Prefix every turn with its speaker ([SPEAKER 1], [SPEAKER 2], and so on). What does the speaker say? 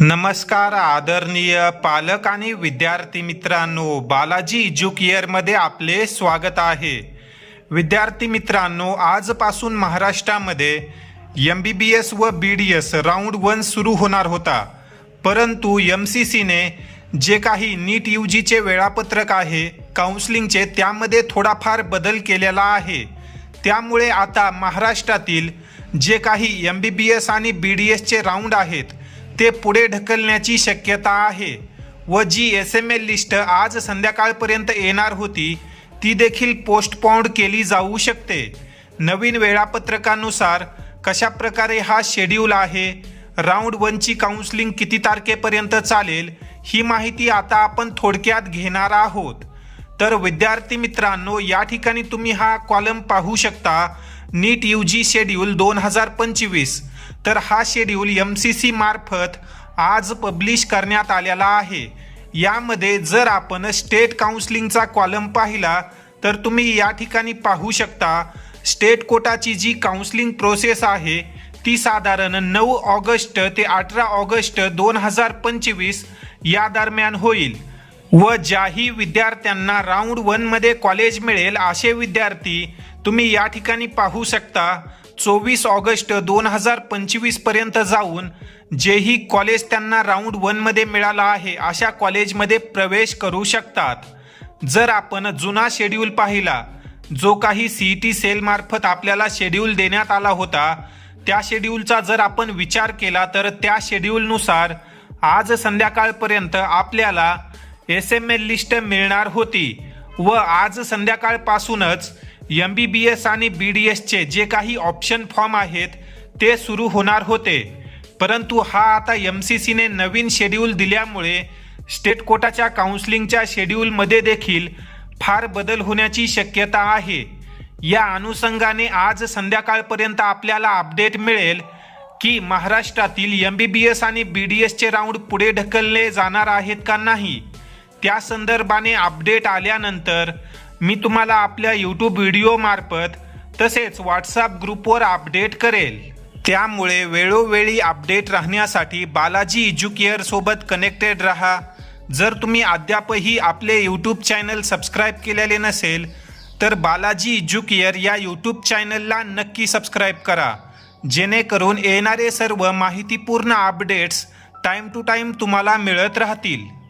[SPEAKER 1] नमस्कार आदरणीय पालक आणि विद्यार्थी मित्रांनो बालाजी इज्युकियरमध्ये आपले स्वागत आहे. विद्यार्थी मित्रांनो आजपासून महाराष्ट्रामध्ये एम बी बी एस व B D S round one सुरू होणार होता. परंतु एम सी सीने जे काही नीट यू जीचे वेळापत्रक आहे काउन्सिलिंगचे त्यामध्ये थोडाफार बदल केलेला आहे. त्यामुळे आता महाराष्ट्रातील जे काही एम बी बी एस आणि बी डी एसचे राऊंड आहेत ते पुढे ढकलण्याची शक्यता आहे. व G S M L list आज संध्याकाळपर्यंत येणार होती ती देखील पोस्टपॉन्ड केली जाऊ शकते. नवीन वेळापत्रकानुसार कशा प्रकारे हा शेड्यूल आहे राऊंड वनची काउन्सिलिंग किती तारखेपर्यंत चालेल ही माहिती आता आपण थोडक्यात घेणार आहोत. तर विद्यार्थी मित्रांनो या ठिकाणी तुम्ही हा कॉलम पाहू शकता. नीट यू जी शेड्यूल दोन हजार पंचवीस. तर हा शेड्यूल एम सी सी मार्फत आज पब्लिश करण्यात आलेला आहे. यामध्ये जर आपण स्टेट काउन्सिलिंगचा कॉलम पाहिला तर तुम्ही या ठिकाणी पाहू शकता स्टेट कोटाची जी काउन्सिलिंग प्रोसेस आहे ती साधारण नऊ ऑगस्ट ते अठरा ऑगस्ट दोन हजार पंचवीस या दरम्यान होईल. व ज्याही विद्यार्थ्यांना राऊंड वनमध्ये कॉलेज मिळेल असे विद्यार्थी तुम्ही या ठिकाणी पाहू शकता. चोवीस ऑगस्ट दोन हजार पंचवीसपर्यंत जाऊन जेही कॉलेज त्यांना राऊंड वनमध्ये मिळाला आहे अशा कॉलेजमध्ये प्रवेश करू शकतात. जर आपण जुना शेड्यूल पाहिला जो काही सी टी सेलमार्फत आपल्याला शेड्यूल देण्यात आला होता त्या शेड्यूलचा जर आपण विचार केला तर त्या शेड्यूलनुसार आज संध्याकाळपर्यंत आपल्याला एस एम एल लिस्ट मिळणार होती व आज संध्याकाळपासूनच एम बी बी एस आणि बी डी एसचे जे काही ऑप्शन फॉर्म आहेत ते सुरू होणार होते. परंतु हा आता एम सी सीने नवीन शेड्यूल दिल्यामुळे स्टेट कोटाच्या काउन्सिलिंगच्या शेड्यूलमध्ये देखील फार बदल होण्याची शक्यता आहे. या अनुषंगाने आज संध्याकाळपर्यंत आपल्याला अपडेट मिळेल की महाराष्ट्रातील एम बी बी एस आणि बी डी एसचे राऊंड पुढे ढकलले जाणार आहेत का नाही. त्या संदर्भाने अपडेट आल्यानंतर मी तुम्हाला आपल्या यूट्यूब व्हिडिओमार्फत तसेच व्हॉट्सअप ग्रुपवर अपडेट करेल. त्यामुळे वेळोवेळी अपडेट राहण्यासाठी बालाजी इज्युकेअर सोबत कनेक्टेड राहा. जर तुम्ही अद्यापही आपले यूट्यूब चॅनल सबस्क्राईब केलेले नसेल तर बालाजी इज्युकेअर या यूट्यूब चॅनलला नक्की सबस्क्राईब करा. जेणेकरून येणारे सर्व माहितीपूर्ण अपडेट्स टाईम टू टाईम तुम्हाला मिळत राहतील.